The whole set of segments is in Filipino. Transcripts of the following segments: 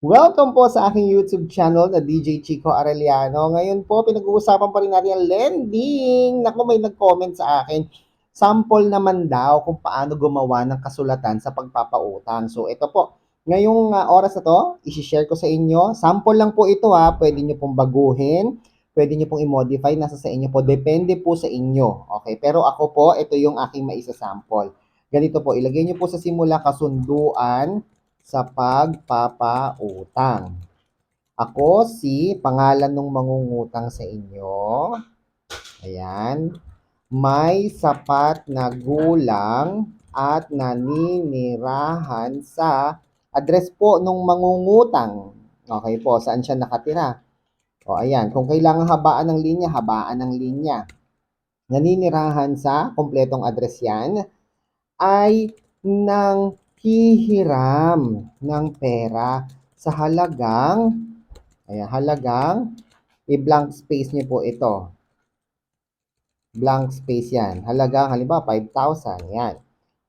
Welcome po sa aking YouTube channel na DJ Chico Arellano. Ngayon po, pinag-uusapan pa rin natin ang lending. Naku, may nag-comment sa akin. Sample naman daw kung paano gumawa ng kasulatan sa pagpapautang. So, ito po. Ngayong uh, oras na to, isi-share ko sa inyo. Sample lang po ito ha. Pwede nyo pong baguhin. Pwede nyo pong i-modify. Nasa sa inyo po. Depende po sa inyo. Okay? Pero ako po, ito yung aking maisa-sample. Ganito po. Ilagay nyo po sa simula kasunduan sa pagpapautang. Ako si pangalan ng mangungutang sa inyo. Ayan. May sapat na gulang at naninirahan sa address po nung mangungutang. Okay po, saan siya nakatira? O ayan, kung kailangan habaan ng linya, habaan ng linya. Naninirahan sa kompletong address yan ay ng hihiram ng pera sa halagang, ayan, halagang, i-blank space niyo po ito. Blank space yan. Halagang, halimbawa, 5,000. Yan.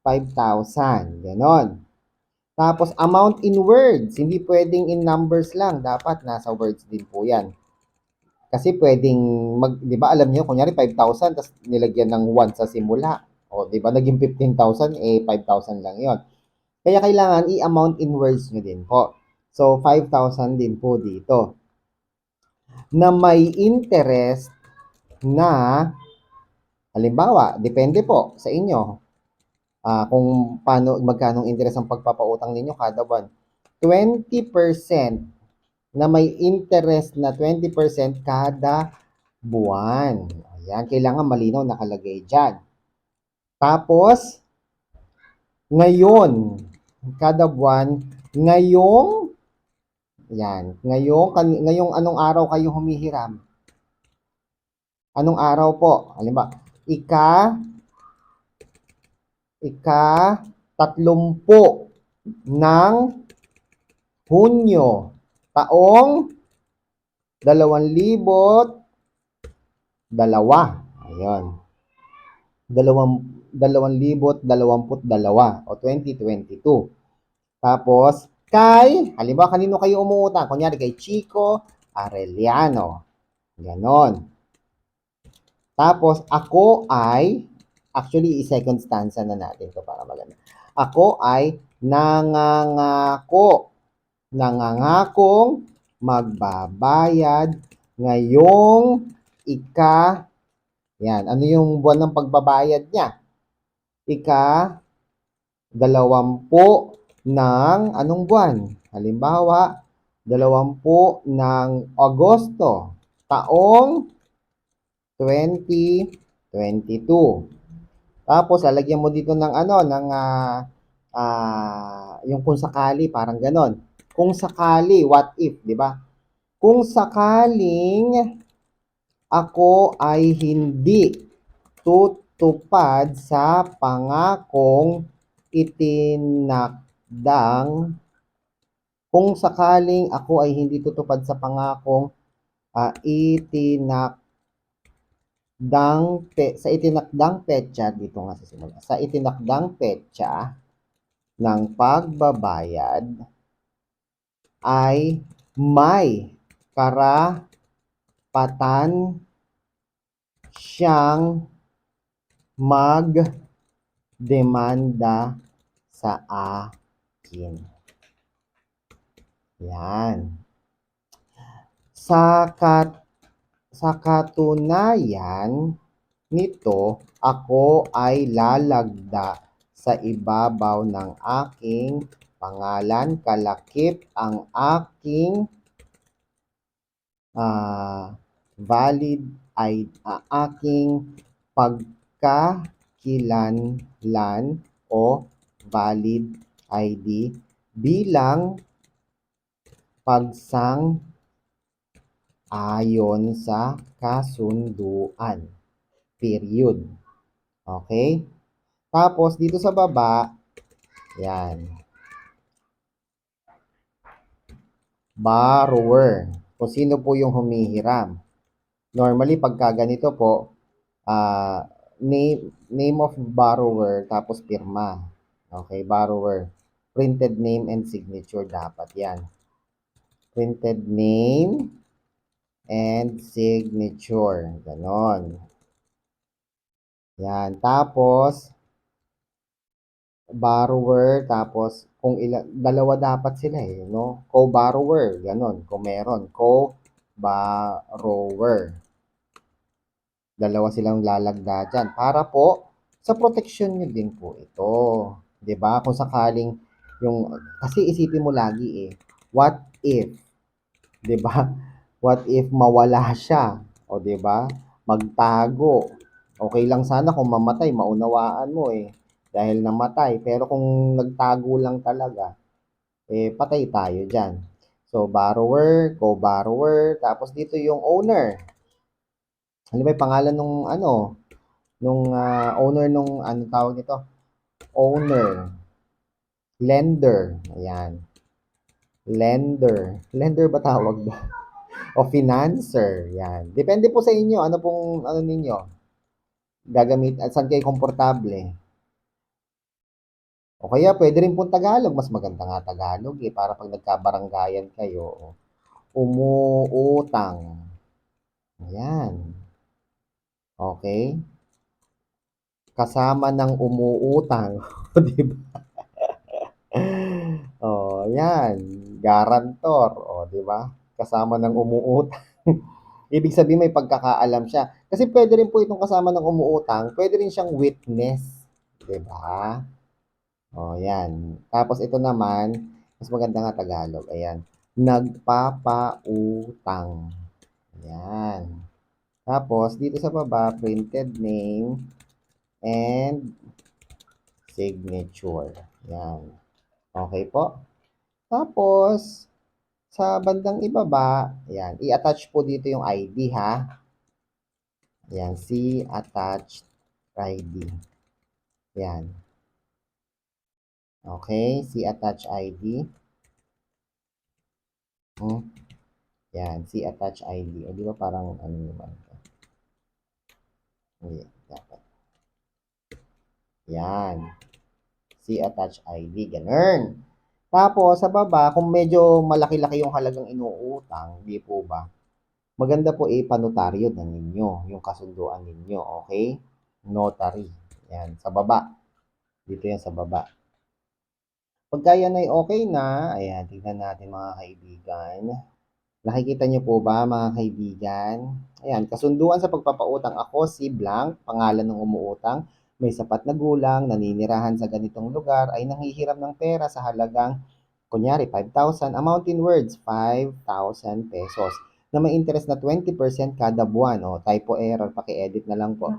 5,000. Ganon. Tapos, amount in words. Hindi pwedeng in numbers lang. Dapat nasa words din po yan. Kasi pwedeng, mag, di ba, alam niyo, kunyari 5,000, tapos nilagyan ng 1 sa simula. O, di ba, naging 15,000, eh, 5,000 lang yon kaya kailangan i-amount in words nyo din po. So, 5,000 din po dito. Na may interest na, halimbawa, depende po sa inyo uh, kung paano, magkano interest ang pagpapautang ninyo kada buwan. 20% na may interest na 20% kada buwan. Ayan, kailangan malinaw nakalagay dyan. Tapos, ngayon, kada buwan, ngayong, yan, ngayong, ngayong anong araw kayo humihiram? Anong araw po? Halimbawa, ika, ika, tatlumpo ng Hunyo, taong dalawang libot, dalawa. Ayun. Dalawang 2022 o 2022. Tapos, kay, halimbawa kanino kayo umuutang? Kunyari kay Chico Arellano. Ganon. Tapos, ako ay, actually, i-second stanza na natin to para maganda. Ako ay nangangako, nangangakong magbabayad ngayong ika, yan, ano yung buwan ng pagbabayad niya? Ika dalawampu ng anong buwan? Halimbawa, dalawampu ng Agosto, taong 2022. Tapos, lalagyan mo dito ng ano, ng uh, uh, yung kung sakali, parang ganon. Kung sakali, what if, di ba? Kung sakaling ako ay hindi tut tupad sa pangakong itinakdang. Kung sakaling ako ay hindi tutupad sa pangakong uh, itinakdang pe, sa itinakdang petsa dito nga sa simula sa itinakdang petsa ng pagbabayad ay may karapatan siyang magdemanda sa akin. Yan. Sa, kat, sa katunayan nito, ako ay lalagda sa ibabaw ng aking pangalan, kalakip ang aking uh, valid ay uh, aking pag kakilanlan o valid ID bilang pagsang ayon sa kasunduan. Period. Okay? Tapos, dito sa baba, yan. Borrower. Kung sino po yung humihiram. Normally, pagka ganito po, uh, name, name of borrower, tapos pirma. Okay, borrower. Printed name and signature dapat yan. printed name, and signature. Ganon. Yan. Tapos, borrower, tapos kung ila, dalawa dapat sila eh, no? Co-borrower, ganon, kung meron. Co-borrower. Dalawa silang lalagda dyan. Para po, sa protection nyo din po ito. ba Kung sakaling, yung, kasi isipin mo lagi eh, what if, ba What if mawala siya? O ba Magtago. Okay lang sana kung mamatay, maunawaan mo eh dahil namatay. Pero kung nagtago lang talaga, eh, patay tayo dyan. So, borrower, co-borrower, tapos dito yung owner. Ano ba yung pangalan nung ano, nung ah, owner nung ano tawag nito? Owner. Lender. Ayan. Lender. Lender ba tawag ba? o financer. Yan. Depende po sa inyo. Ano pong, ano ninyo? Gagamit, at saan kayo komportable? O kaya pwede rin pong Tagalog. Mas maganda nga Tagalog eh. Para pag nagkabaranggayan kayo, umuutang. Ayan. Okay? Kasama ng umuutang. Di ba? oh, yan. Garantor. O, di ba? Kasama ng umuutang. Ibig sabihin may pagkakaalam siya. Kasi pwede rin po itong kasama ng umuutang, pwede rin siyang witness. Di ba? O, yan. Tapos ito naman, mas maganda nga Tagalog. Ayan. Nagpapautang. Ayan. Tapos, dito sa baba, printed name and signature. Ayan. Okay po. Tapos, sa bandang ibaba, ayan, i-attach po dito yung ID ha. Ayan, see attached ID. Ayan. Okay, see attach ID. Hmm. Yan, see attach ID. O, di ba parang ano naman Hindi, dapat. See attach ID. Ganun. Tapos, sa baba, kung medyo malaki-laki yung halagang inuutang, di po ba? Maganda po ipanotaryo na ninyo, yung kasunduan ninyo, okay? Notary. Yan, sa baba. Dito yan sa baba. Pagka yan ay okay na, ayan, tignan natin mga kaibigan. Nakikita niyo po ba mga kaibigan? Ayan, kasunduan sa pagpapautang ako si Blank, pangalan ng umuutang, may sapat na gulang, naninirahan sa ganitong lugar, ay nanghihiram ng pera sa halagang, kunyari 5,000, amount in words, 5,000 pesos na may interest na 20% kada buwan. O, typo error, paki-edit na lang po.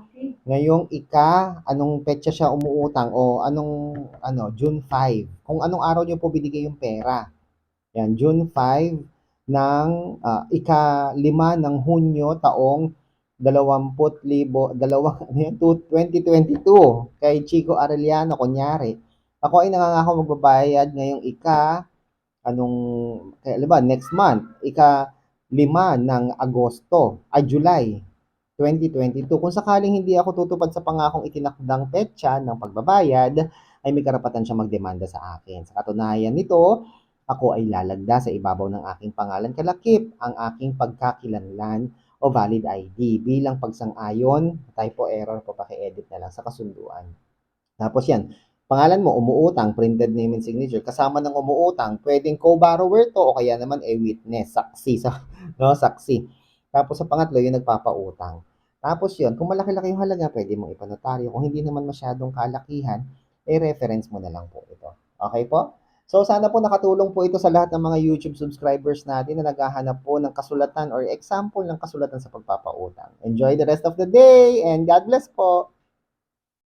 Ngayong ika, anong petsa siya umuutang o anong ano, June 5. Kung anong araw niyo po binigay yung pera. Yan, June 5 ng uh, ika-lima ng Hunyo taong 20,000, dalawa, 2022 kay Chico Arellano, kunyari. Ako ay nangangako magbabayad ngayong ika, anong, kaya, ba, next month, ika lima ng Agosto, ay July 2022. Kung sakaling hindi ako tutupad sa pangakong itinakdang petsa ng pagbabayad, ay may karapatan siya magdemanda sa akin. Sa katunayan nito, ako ay lalagda sa ibabaw ng aking pangalan kalakip ang aking pagkakilanlan o valid ID bilang pagsang-ayon, typo error po paki-edit na lang sa kasunduan. Tapos yan, pangalan mo, umuutang, printed name and signature, kasama ng umuutang, pwedeng co-borrower to o kaya naman a witness, saksi, sa, no, saksi. Tapos sa pangatlo, yung nagpapautang. Tapos yun, kung malaki-laki yung halaga, pwede mong ipanotaryo. Kung hindi naman masyadong kalakihan, eh reference mo na lang po ito. Okay po? So sana po nakatulong po ito sa lahat ng mga YouTube subscribers natin na naghahanap po ng kasulatan or example ng kasulatan sa pagpapautang. Enjoy the rest of the day and God bless po!